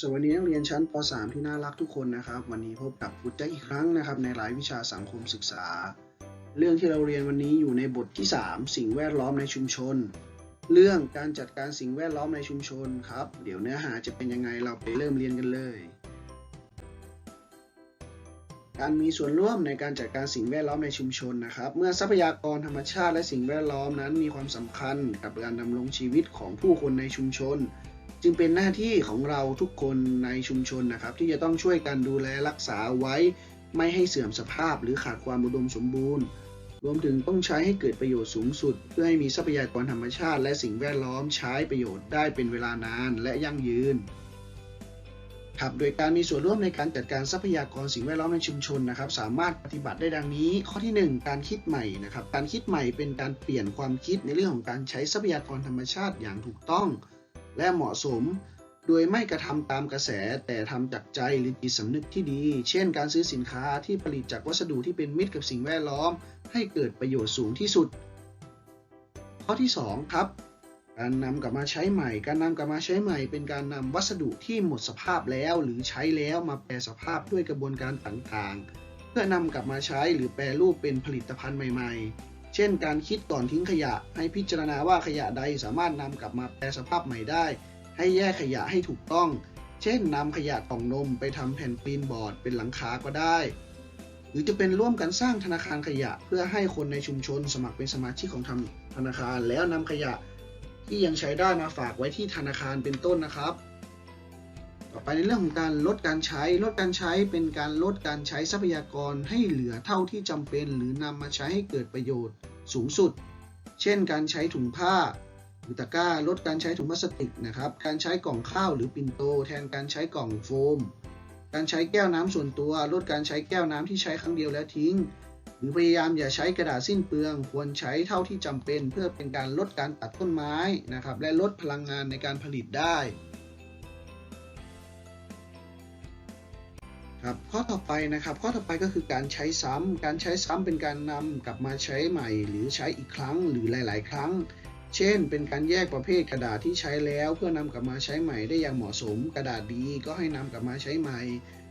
สวัสดีนักเรียนชั้นป .3 ที่น่ารักทุกคนนะครับ วันนี้พบกับฟุตแจ็คอีกครั้งนะครับ ในรายวิชาสังคมศึกษา เรื่องที่เราเรียนวันนี้อยู่ในบทที่ 3 สิ่งแวดล้อมในชุมชน เรื่องการจัดการสิ่งแวดล้อมในชุมชนครับ เดี๋ยวเนื้อหาจะเป็นยังไงเราไปเริ่มเรียนกันเลย การมีส่วนร่วมในการจัดการสิ่งแวดล้อมในชุมชนนะครับ เมื่อทรัพยากรธรรมชาติและสิ่งแวดล้อมนั้น มีความสำคัญกับการดำรงชีวิตของผู้คนในชุมชน จึงเป็นหน้าที่ของเราทุกคนในชุมชนนะครับ ที่จะต้องช่วยกันดูแลรักษาไว้ ไม่ให้เสื่อมสภาพหรือขาดความอุดมสมบูรณ์ รวมถึงต้องใช้ให้เกิดประโยชน์สูงสุด เพื่อให้มีทรัพยากรธรรมชาติ และสิ่งแวดล้อมใช้ประโยชน์ได้เป็นเวลานานและยั่งยืนครับโดยการมีส่วนร่วมในการจัดการทรัพยากรสิ่งแวดล้อมในชุมชนนะครับ สามารถปฏิบัติได้ดังนี้ ข้อที่ 1 การคิดใหม่นะครับ การคิดใหม่เป็นการเปลี่ยนความคิดในเรื่องของการใช้ทรัพยากรธรรมชาติอย่างถูกต้อง และเหมาะสม โดยไม่กระทำตามกระแสแต่ทำจากใจหรือจิตสำนึกที่ดี เช่น การซื้อสินค้าที่ผลิตจากวัสดุที่เป็นมิตรกับสิ่งแวดล้อม ให้เกิดประโยชน์สูงที่สุด ข้อที่ 2 ครับ การนำกลับมาใช้ใหม่ การนำกลับมาใช้ใหม่ เป็นการนำวัสดุที่หมดสภาพแล้ว หรือใช้แล้วมาแปรสภาพด้วยกระบวนการต่างๆ เพื่อนำกลับมาใช้หรือแปรรูปเป็นผลิตภัณฑ์ใหม่ ๆ เช่น การคิดก่อนทิ้งขยะ ให้พิจารณาว่าขยะใดสามารถนำกลับมาแปรสภาพใหม่ได้ ให้แยกขยะให้ถูกต้อง เช่นนำขยะกล่องนมไปทำแผ่นกรีนบอร์ดเป็นหลังคาก็ได้ หรือจะเป็นร่วมกันสร้างธนาคารขยะ เพื่อให้คนในชุมชนสมัครเป็นสมาชิกของทำธนาคาร แล้วนำขยะที่ยังใช้ได้มาฝากไว้ที่ธนาคารเป็นต้นนะครับ ต่อไปในเรื่องของการลดการใช้ ลดการใช้เป็นการลดการใช้ทรัพยากรให้เหลือเท่าที่จำเป็น หรือนำมาใช้ให้เกิดประโยชน์สูงสุด เช่น การใช้ถุงผ้าหรือตะกร้า ลดการใช้ถุงพลาสติกนะครับ การใช้กล่องข้าวหรือปิ่นโต แทนการใช้กล่องโฟม การใช้แก้วน้ำส่วนตัว ลดการใช้แก้วน้ำที่ใช้ครั้งเดียวแล้วทิ้ง หรือพยายามอย่าใช้กระดาษสิ้นเปลือง ควรใช้เท่าที่จำเป็น เพื่อเป็นการลดการตัดต้นไม้นะครับ และลดพลังงานในการผลิตได้ ครับ ข้อต่อไปนะครับ ข้อต่อไปก็คือการใช้ซ้ำการใช้ซ้ำเป็นการนำกลับมาใช้ใหม่ หรือใช้อีกครั้งหรือหลาย ๆ ครั้ง เช่น เป็นการแยกประเภทกระดาษที่ใช้แล้ว เพื่อนำกลับมาใช้ใหม่ได้อย่างเหมาะสม กระดาษดีก็ให้นำกลับมาใช้ใหม่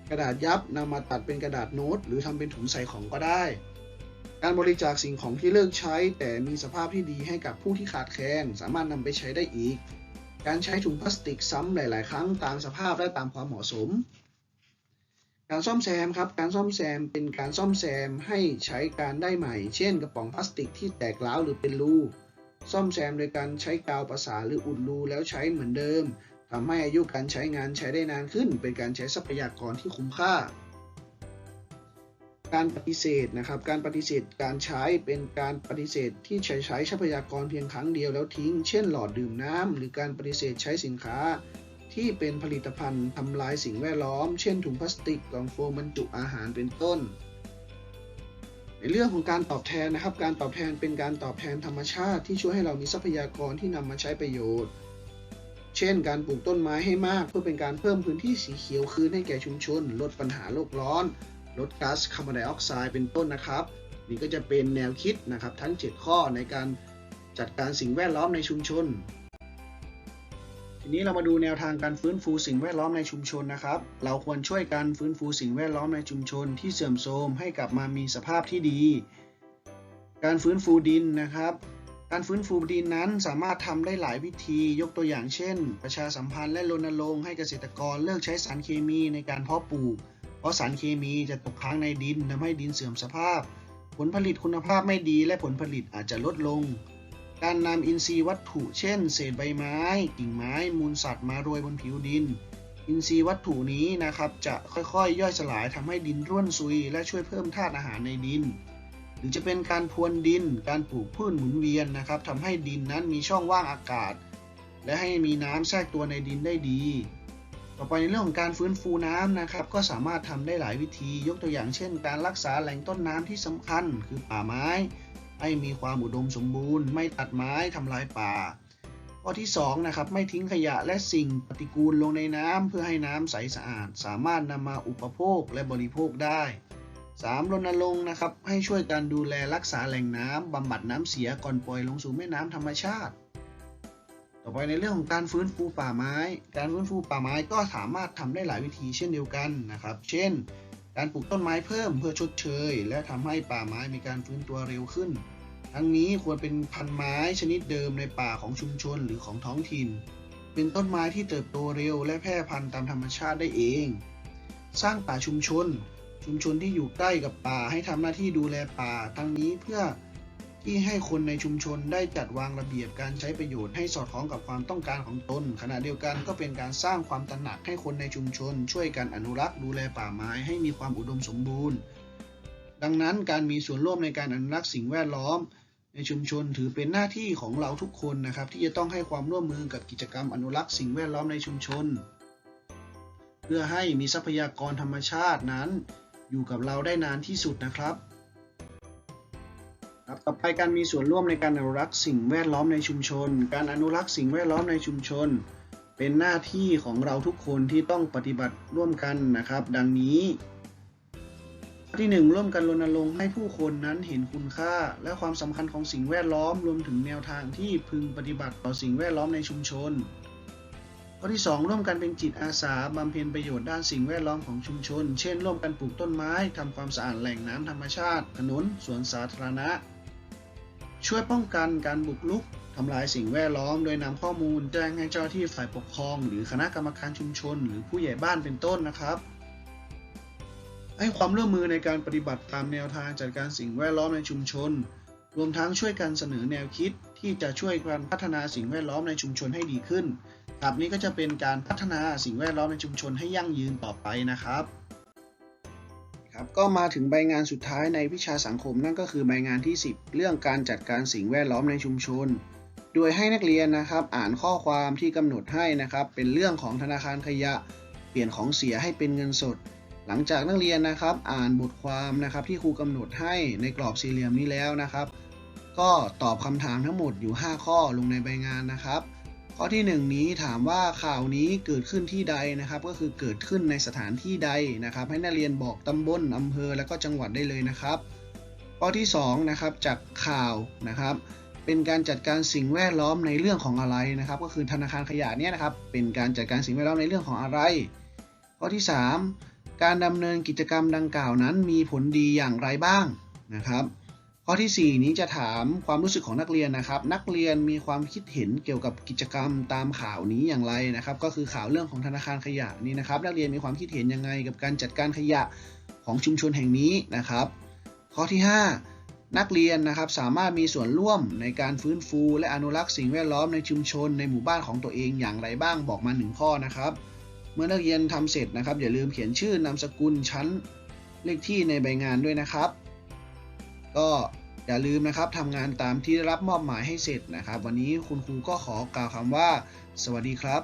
กระดาษยับนำมาตัดเป็นกระดาษโน้ต หรือทำเป็นถุงใส่ของก็ได้ การบริจาคสิ่งของที่เลิกใช้ แต่มีสภาพที่ดีให้กับผู้ที่ขาดแคลนสามารถนำไปใช้ได้อีก การใช้ถุงพลาสติกซ้ำหลาย ๆ ครั้งตามสภาพและตามความเหมาะสม การซ่อมแซมครับ การซ่อมแซมเป็นการซ่อมแซมให้ใช้การได้ใหม่ เช่น กระป๋องพลาสติกที่แตกร้าวหรือเป็นรูซ่อมแซมโดยการใช้กาวประสานหรืออุดรูแล้วใช้เหมือนเดิมทำให้อายุการใช้งานใช้ได้นานขึ้น เป็นการใช้ทรัพยากรที่คุ้มค่า การปฏิเสธนะครับ การปฏิเสธการใช้เป็นการปฏิเสธที่ใช้ใช้ทรัพยากรเพียงครั้งเดียวแล้วทิ้ง เช่น หลอดดื่มน้ำหรือการปฏิเสธใช้สินค้า ที่เป็นผลิตภัณฑ์ทำลายสิ่งแวดล้อม เช่นถุงพลาสติกกล่องโฟมบรรจุอาหารเป็นต้น ในเรื่องของการตอบแทนนะครับ การตอบแทนเป็นการตอบแทนธรรมชาติที่ช่วยให้เรามีทรัพยากรที่นำมาใช้ประโยชน์ เช่น การปลูกต้นไม้ให้มากเพื่อเป็นการเพิ่มพื้นที่สีเขียวคืนให้แก่ชุมชน ลดปัญหาโลกร้อน ลดก๊าซคาร์บอนไดออกไซด์เป็นต้นนะครับ นี่ก็จะเป็นแนวคิดนะครับทั้ง 7 ข้อในการจัดการสิ่งแวดล้อมในชุมชน ทีนี้เรามาดูแนวทางการฟื้นฟูสิ่งแวดล้อมในชุมชนนะครับ เราควรช่วยกันฟื้นฟูสิ่งแวดล้อมในชุมชนที่เสื่อมโทรมให้กลับมามีสภาพที่ดี การฟื้นฟูดินนะครับ การฟื้นฟูดินนั้นสามารถทำได้หลายวิธี ยกตัวอย่างเช่น ประชาสัมพันธ์และรณรงค์ให้เกษตรกรเลิกใช้สารเคมีในการเพาะปลูก เพราะสารเคมีจะตกค้างในดินทำให้ดินเสื่อมสภาพ ผลผลิตคุณภาพไม่ดีและผลผลิตอาจจะลดลง การนำอินทรีย์วัตถุ เช่น เศษใบไม้ กิ่งไม้ มูลสัตว์มาโรยบนผิวดิน อินทรีย์วัตถุนี้นะครับจะค่อยๆ ย่อยสลายทำให้ดินร่วนซุย และช่วยเพิ่มธาตุอาหารในดิน หรือจะเป็นการพรวนดิน การปลูกพืชหมุนเวียนนะครับทำให้ดินนั้นมีช่องว่างอากาศ และให้มีน้ำแทรกตัวในดินได้ดี ต่อไปในเรื่องของการฟื้นฟูน้ำนะครับก็สามารถทำได้หลายวิธียกตัวอย่างเช่น การรักษาแหล่งต้นน้ำที่สำคัญ คือป่าไม้ ให้มีความอุดมสมบูรณ์ ไม่ตัดไม้ทำลายป่า ข้อที่2นะครับไม่ทิ้งขยะและสิ่งปฏิกูลลงในน้ำเพื่อให้น้ำใสสะอาด สามารถนำมาอุปโภคและบริโภคได้ 3. รณรงค์นะครับให้ช่วยการดูแลรักษาแหล่งน้ำบำบัดน้ำเสียก่อนปล่อยลงสู่แม่น้ำธรรมชาติ ต่อไปในเรื่องของการฟื้นฟูป่าไม้ การฟื้นฟูป่าไม้ก็สามารถทำได้หลายวิธีเช่นเดียวกันนะครับ เช่น การปลูกต้นไม้เพิ่มเพื่อชดเชย และทำให้ป่าไม้มีการฟื้นตัวเร็วขึ้น ทั้งนี้ควรเป็นพันธุ์ไม้ชนิดเดิมในป่าของชุมชนหรือของท้องถิ่น เป็นต้นไม้ที่เติบโตเร็ว และแพร่พันธุ์ตามธรรมชาติได้เอง สร้างป่าชุมชน ชุมชนที่อยู่ใกล้กับป่าให้ทำหน้าที่ดูแลป่า ทั้งนี้เพื่อ ที่ให้คนในชุมชนได้จัดวางระเบียบการใช้ประโยชน์ให้สอดคล้องกับความต้องการของตน ขณะเดียวกันก็เป็นการสร้างความตระหนักให้คนในชุมชน ช่วยกันอนุรักษ์ดูแลป่าไม้ให้มีความอุดมสมบูรณ์ ดังนั้นการมีส่วนร่วมในการอนุรักษ์สิ่งแวดล้อม ในชุมชนถือเป็นหน้าที่ของเราทุกคนนะครับที่จะต้องให้ความร่วมมือกับกิจกรรมอนุรักษ์สิ่งแวดล้อมในชุมชน เพื่อให้มีทรัพยากรธรรมชาตินั้น อยู่กับเราได้นานที่สุดนะครับ ครับต่อไปการมีส่วนร่วมในการอนุรักษ์สิ่งแวดล้อมในชุมชน การอนุรักษ์สิ่งแวดล้อมในชุมชน เป็นหน้าที่ของเราทุกคนที่ต้องปฏิบัติร่วมกันนะครับ ดังนี้ที่ 1 ร่วมกันรณรงค์ให้ผู้คนนั้นเห็นคุณค่า และความสำคัญของสิ่งแวดล้อมรวมถึงแนวทางที่พึงปฏิบัติต่อสิ่งแวดล้อมในชุมชน ข้อที่ 2 ร่วมกันเป็นจิตอาสาบำเพ็ญประโยชน์ด้านสิ่งแวดล้อมของชุมชน เช่น ร่วมกันปลูกต้นไม้ทำความสะอาดแหล่งน้ำธรรมชาติ ถนน สวนสาธารณะ ช่วยป้องกันการบุกรุกทำลายสิ่งแวดล้อม โดยนำข้อมูลแจ้งให้เจ้าหน้าที่ฝ่ายปกครอง หรือคณะกรรมการชุมชน หรือผู้ใหญ่บ้านเป็นต้นนะครับให้ความร่วมมือในการปฏิบัติตามแนวทางจัดการสิ่งแวดล้อมในชุมชน รวมทั้งช่วยกันเสนอแนวคิดที่จะช่วยการพัฒนาสิ่งแวดล้อมในชุมชนให้ดีขึ้นครับนี้ก็จะเป็นการพัฒนาสิ่งแวดล้อมในชุมชนให้ยั่งยืนต่อไปนะครับ ครับก็มาถึงใบงานสุดท้ายในวิชาสังคมนั่นก็คือใบงานที่ 10 เรื่องการจัดการสิ่งแวดล้อมในชุมชน โดยให้นักเรียนนะครับอ่านข้อความที่กำหนดให้นะครับเป็นเรื่องของธนาคารขยะ เปลี่ยนของเสียให้เป็นเงินสด หลังจากนักเรียนนะครับอ่านบทความนะครับที่ครูกำหนดให้ในกรอบสี่เหลี่ยมนี้แล้วนะครับ ก็ตอบคำถามทั้งหมดอยู่ 5 ข้อลงในใบงานนะครับ ข้อที่ 1 นี้ถามว่าข่าวนี้เกิดขึ้นที่ใดนะครับ ก็คือเกิดขึ้นในสถานที่ใดนะครับ ให้นักเรียนบอกตำบลอำเภอและก็จังหวัดได้เลยนะครับ ข้อที่2นะครับจากข่าวนะครับ เป็นการจัดการสิ่งแวดล้อมในเรื่องของอะไรนะครับ ก็คือธนาคารขยะเนี่ยนะครับ เป็นการจัดการสิ่งแวดล้อมในเรื่องของอะไร ข้อที่ 3 การดำเนินกิจกรรมดังกล่าวนั้นมีผลดีอย่างไรบ้างนะครับ ข้อที่ 4 นี้จะถามความรู้สึกของนักเรียนนะครับ นักเรียนมีความคิดเห็นเกี่ยวกับกิจกรรมตามข่าวนี้อย่างไรนะครับ ก็คือข่าวเรื่องของธนาคารขยะนี่นะครับ นักเรียนมีความคิดเห็นยังไงกับการจัดการขยะของชุมชนแห่งนี้นะครับ ข้อที่ 5 นักเรียนนะครับสามารถมีส่วนร่วมในการฟื้นฟู และอนุรักษ์สิ่งแวดล้อมในชุมชน ในหมู่บ้านของตัวเองอย่างไรบ้างบอกมาหนึ่งข้อนะครับ เมื่อนักเรียนทำเสร็จนะครับ อย่าลืมเขียนชื่อนามสกุลชั้นเลขที่ในใบงานด้วยนะครับ ก็อย่าลืมนะครับทำงานตามที่ได้รับมอบหมายให้เสร็จนะครับ วันนี้คุณครูก็ขอกล่าวคำว่า สวัสดีครับ